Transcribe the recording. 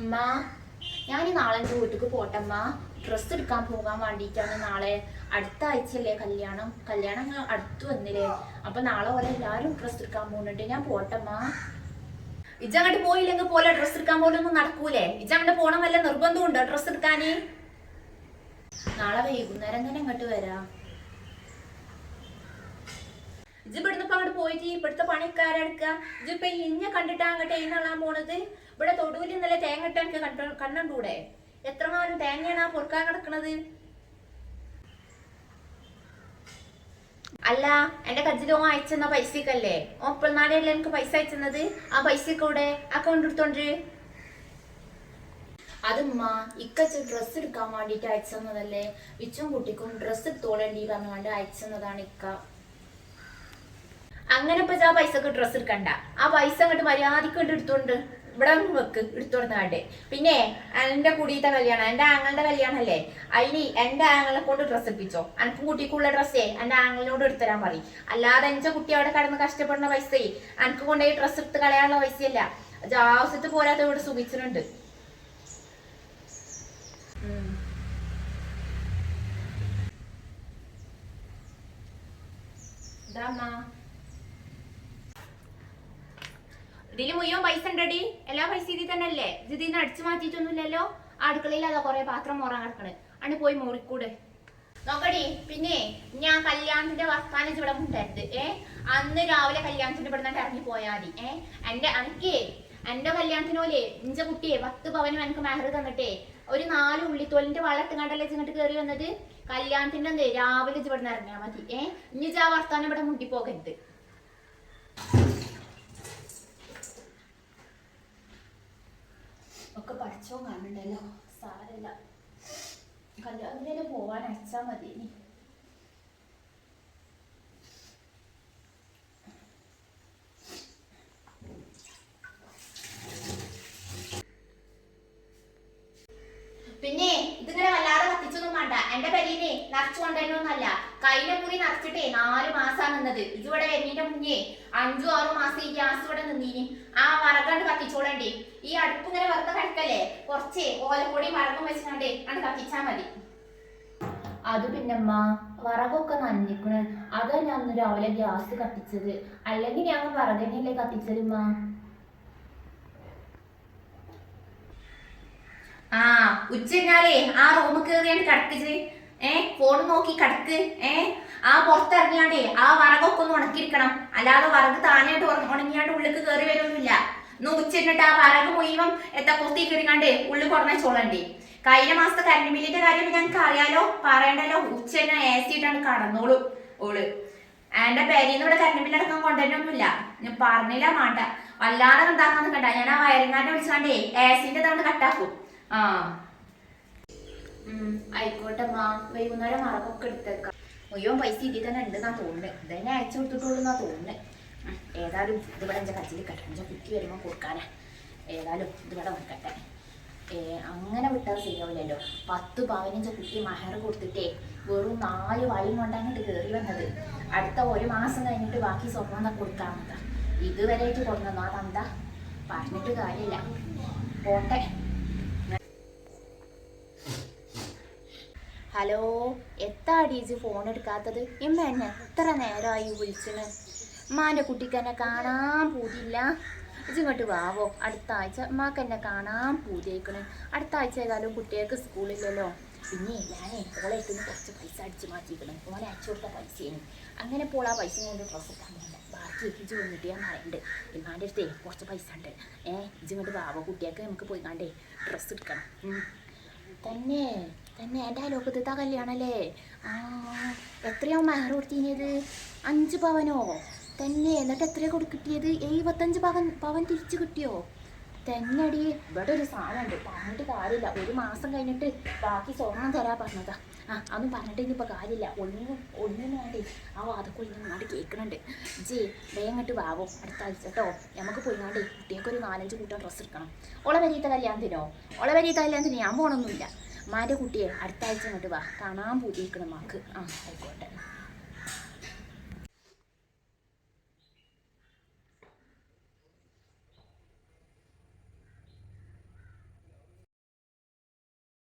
അമ്മ ഞാൻ നാളെ എന്റെ വീട്ടിക്ക് പോട്ടമ്മ ഡ്രസ്സ് എടുക്കാൻ പോകാൻ വേണ്ടിയിട്ടാണ് നാളെ അടുത്ത ആഴ്ചയല്ലേ കല്യാണം? കല്യാണം അടുത്ത് വന്നില്ലേ. അപ്പൊ നാളെ പോലെ എല്ലാരും ഡ്രസ്സ് എടുക്കാൻ പോകുന്നുണ്ട്. ഞാൻ പോട്ടമ്മ ഇജങ്ങോട്ട് പോയില്ലെങ്കിൽ പോലെ ഡ്രസ്സ് എടുക്കാൻ പോലൊന്നും നടക്കൂലേ? ഇജങ്ങോട്ട് പോണം വല്ല നിർബന്ധമുണ്ടോ ഡ്രസ്സ് എടുക്കാന് നാളെ വൈകുന്നേരം തന്നെ അങ്ങോട്ട് വരാം. ഇജ് ഇവിടുന്ന് ഇപ്പൊ അങ്ങോട്ട് പോയിട്ട് ഇവിടുത്തെ പണിക്കാരെടുക്ക ഇജ് ഇപ്പൊ ഇഞ്ഞ കണ്ടിട്ടാ അങ്ങോട്ട് എഴുന്നള്ളാൻ പോണത്? ഇവിടെ തൊടുവിൽ ഇന്നലെ തേങ്ങ ഇട്ടാ എനിക്ക് കണ്ടു കണ്ണണ്ടൂടെ? എത്രമാനം തേങ്ങയാണ് ആ പൊറുക്കാൻ കിടക്കണത്? അല്ല എന്റെ കജ്ജിൽ ഓ അയച്ചെന്ന പൈസക്കല്ലേ? ഓ പിള്ളനാടെയല്ലേ എനിക്ക് പൈസ അയച്ചെന്നത് ആ പൈസക്ക് കൂടെ അക്കൗണ്ട് എടുത്തോണ്ട്? അതുമ്മ ഇക്കച്ച ഡ്രസ്സ് എടുക്കാൻ വേണ്ടിട്ട് അയച്ചെന്നതല്ലേ വിച്ചും കുട്ടിക്കും ഡ്രസ്സ് എടുത്തോളേണ്ടി പറഞ്ഞുകൊണ്ട് അയച്ചെന്നതാണ് ഇക്ക. അങ്ങനെ ഇപ്പൊ ആ പൈസക്ക് ഡ്രസ്സ് എടുക്കണ്ട. ആ പൈസ അങ്ങോട്ട് മര്യാദയ്ക്ക് എടുത്തോണ്ട്. ഇവിടെ വന്ന് വെക്ക് എടുത്തോണ്ടാണ്ട് പിന്നെ എന്റെ കുടിയത്തെ കല്യാണം എന്റെ ആങ്ങളുടെ കല്യാണമല്ലേ അതിന് എന്റെ ആങ്ങളെ കൊണ്ട് ഡ്രസ്സ് എടുപ്പിച്ചോ അനക്കും കുട്ടിക്കുള്ള ഡ്രസ്സേ എന്റെ ആങ്ങളിനോട് എടുത്തരാൻ പറയും. അല്ലാതെ എന്റെ കുട്ടി അവിടെ കടന്ന് കഷ്ടപ്പെടുന്ന പൈസയെ? എനിക്ക് കൊണ്ടുപോയി ഡ്രസ്സ് എടുത്ത് കളയാനുള്ള പൈസയല്ല. ആവശ്യത്ത് പോരാത്ത ഇവിടെ സുഖിച്ചിട്ടുണ്ട്. ഇതാ ഇതിൽ മുഴുവൻ പൈസ ഉണ്ടടി. എല്ലാ പൈസ ഇതിൽ തന്നെ അല്ലേ? ഇത് നിന്ന് അടിച്ചു മാറ്റിയിട്ടൊന്നുമില്ലല്ലോ? അടുക്കളയിൽ അതാ കൊറേ പാത്രം മോറാൻ കിടക്കണ്. അണ് പോയി മോറിക്കൂടെ. നോക്കടി പിന്നെ ഞാൻ കല്യാണത്തിന്റെ വർത്താനം ഇവിടെ മുണ്ടരുത് ഏ? അന്ന് രാവിലെ കല്യാണത്തിന്റെ ഇവിടെ നിന്ന് ഇറങ്ങി പോയാൽ മതി ഏ? എന്റെ എനിക്കേ എന്റെ കല്യാണത്തിന് പോലെ ഇഞ്ച കുട്ടിയെ പത്ത് പവനും എനിക്ക് മെഹർ തന്നിട്ടേ ഒരു നാല് ഉള്ളിത്തോലിന്റെ വളട്ട് കണ്ടല്ലേ ഇങ്ങോട്ട് കയറി വന്നത്? കല്യാണത്തിന്റെ രാവിലെ ഇവിടെ നിന്ന് ഇറങ്ങിയാൽ മതി ഏ? ഇഞ്ചാ ആ വർത്താനം ഇവിടെ മുണ്ടി പോകരുത് കാണുന്നുണ്ടല്ലോ. സാരല്ല കല്യാണത്തിന് പോവാൻ അയച്ചാ മതി ഇനി. പിന്നെ ഇതിങ്ങനെ വല്ലാതെ കത്തിച്ചൊന്നും വേണ്ട. എന്റെ പെരീനെ നിറച്ചു കൊണ്ടുവരുന്നൊന്നല്ല കയ്യിലെ മുറി നിറച്ചിട്ടേ നാല് മാസാ നിന്നത്. ഇതിവിടെ വരുന്നതിന്റെ മുന്നേ അഞ്ചു ആറു മാസം ഈ ഗ്യാസ് ഇവിടെ നിന്നീനി. ആ കത്തിച്ചോളണ്ടേ. ഈ അടുപ്പ് ഇങ്ങനെ വെറുതെ കിടക്കല്ലേ കുറച്ച് ഓലപ്പൊടി വറകും വെച്ചിട്ടുണ്ട് അണ്ട് കത്തിച്ചാ മതി. അത് പിന്നമ്മ വറകൊക്കെ നനഞ്ഞിക്കണ്. അതാ ഞാൻ അന്ന് രാവിലെ ഗ്യാസ് കത്തിച്ചത്. അല്ലെങ്കിൽ ഞാൻ വറകന്നെയല്ലേ കത്തിച്ചതുമ്മ? ആ ഉച്ചഞ്ഞാലേ ആ റൂമിൽ കയറിയാണ് കിടക്കിച്ച് ഏ ഫോൺ നോക്കി കിടക്ക്. ഏ ആ പുറത്തിറങ്ങിയാണ്ടേ ആ വറകൊക്കെ ഒന്ന് ഉണക്കിയിരിക്കണം. അല്ലാതെ വറക് താനായിട്ട് ഉണങ്ങിയാണ്ട് ഉള്ളിക്ക് കയറി വരുമൊന്നുമില്ല ഇന്ന് ഉച്ചന്നിട്ട് ആ വറക് മുഴുവൻ എത്താ കയറിങ്ങാണ്ട് ഉള്ളിൽ കുറഞ്ഞ ചോളണ്ടേ. കഴിഞ്ഞ മാസത്തെ കറണ്ട് ബില്ലിന്റെ കാര്യം ഞങ്ങൾക്ക് അറിയാലോ പറയണ്ടല്ലോ ഉച്ച തന്നെ എ സി ഇട്ടാണ് കടന്നോളൂ ഓൾ. എന്റെ പേരീന്ന് ഇവിടെ കറണ്ട് ബില്ല് അടക്കം കൊണ്ടുവരൊന്നുമില്ല ഞാൻ പറഞ്ഞില്ല മാണ്ട. വല്ലാതെ എന്താക്കാന്ന് കണ്ട ഞാൻ ആ വയറിങ്ങാന്റെ വിളിച്ചാണ്ടേ എ സിന്റെ തവണ കട്ടാക്കും ആ. ആയിക്കോട്ടെ മാ. വൈകുന്നേരം മറക്കൊക്കെ എടുത്തേക്കാം. മുഴുവൻ പൈസ ഇതിൽ തന്നെ ഉണ്ടെന്നാ തോന്നുന്നത് ഇതന്നെ അയച്ചു കൊടുത്തിട്ടുള്ളൂ എന്നാ തോന്നുന്നത് ഏതായാലും ഇതിവിടെ എന്റെ കച്ചിൽ കട്ടഞ്ച കുട്ടി വരുമ്പോൾ കൊടുക്കാനാ. ഏതായാലും ഇതിവിടെ വെക്കട്ടെ അങ്ങനെ വിട്ടാൽ ശരിയാവില്ലല്ലോ. പത്ത് പതിനഞ്ച് കുട്ടി മഹർ കൊടുത്തിട്ടേ വെറും നാല് വഴി കൊണ്ടാണ് കയറി വന്നത്. അടുത്ത ഒരു മാസം കഴിഞ്ഞിട്ട് ബാക്കി സ്വർണം കൊടുക്കാമെന്നാ ഇതുവരെയായിട്ട് കൊടുക്കുന്നു അതെന്താ പറഞ്ഞിട്ട് കാര്യമില്ല. പോട്ടെ. ഹലോ എത്താ അടീജ് ഫോൺ എടുക്കാത്തത്? ഇമ്മ എന്നെ എത്ര നേരമായി വിളിച്ചണ് ഉമ്മാന്റെ കുട്ടിക്ക് എന്നെ കാണാൻ പൂതിയില്ല. ഇങ്ങോട്ട് വാവോ. അടുത്ത ആഴ്ച ഉമ്മാക്ക് എന്നെ കാണാൻ പൂതിയായിക്കണേ. അടുത്ത ആഴ്ച ഏതായാലും കുട്ടികൾക്ക് സ്കൂളില്ലല്ലോ. പിന്നെ ഞാനേ ഓളേറ്റ് നിന്ന് കുറച്ച് പൈസ അടിച്ച് മാറ്റിക്കണം ഓനെ അയച്ചു കൊടുത്ത പൈസയാണ്. അങ്ങനെ ഇപ്പോൾ ആ പൈസ കൊണ്ട് ഡ്രസ്സ് ഇട്ടാൻ പോകണ്ട ബാക്കി ഇജ്ജ് വന്നിട്ട് ഞാൻ പറയുന്നുണ്ട് ഇമ്മാന്റെ അടുത്തേ കുറച്ച് പൈസ ഉണ്ട്. ഏ ഇജ്ജ് ഇങ്ങോട്ട് വാവോ. കുട്ടികൾക്ക് നമുക്ക് പോയി കണ്ടേ ഡ്രസ്സ് എടുക്കണം. തന്നെ തന്നെ. എന്റെ അലോക്കത്തെ കല്യാണല്ലേ? ആ എത്രയോ മഹർ കൊടുത്തിനത്? അഞ്ച് പവനോ? തന്നെ. എന്നിട്ട് എത്രയാ കൊടു കിട്ടിയത്? എഴുപത്തഞ്ച് പവൻ പവൻ തിരിച്ചു കിട്ടിയോ? തന്നെടി. ഇവിടെ ഒരു സാധനമുണ്ട്. പറഞ്ഞിട്ട് കാര്യമില്ല. ഒരു മാസം കഴിഞ്ഞിട്ട് ബാക്കി സ്വർണം തരാ പറഞ്ഞതാ. ആ അതൊന്നും പറഞ്ഞിട്ട് ഇനിയിപ്പോൾ കാര്യമില്ല. ഒന്നും ഒന്നും വേണ്ടി ആ വാതക്കുള്ളിൽ നാട് കേൾക്കുന്നുണ്ട് ജി വേങ്ങട്ട് വാവോ അടുത്ത ആഴ്ച കേട്ടോ. നമുക്ക് പോയിങ്ങാണ്ട് കുട്ടിയൊക്കെ ഒരു നാലഞ്ച് കൂട്ടം ഡ്രസ്സ് എടുക്കണം. ഓളെ വരീത്ത കല്യാണത്തിനോ? ഓളെ വരീത്ത കല്യാണത്തിന് ഞാൻ പോകണമൊന്നുമില്ല മാന്റെ കുട്ടിയെ അടുത്ത ആഴ്ച ഇങ്ങോട്ട് വാ. കാണാൻ പൂതിയിരിക്കണം മാക്ക് ആ ആയിക്കോട്ടെ.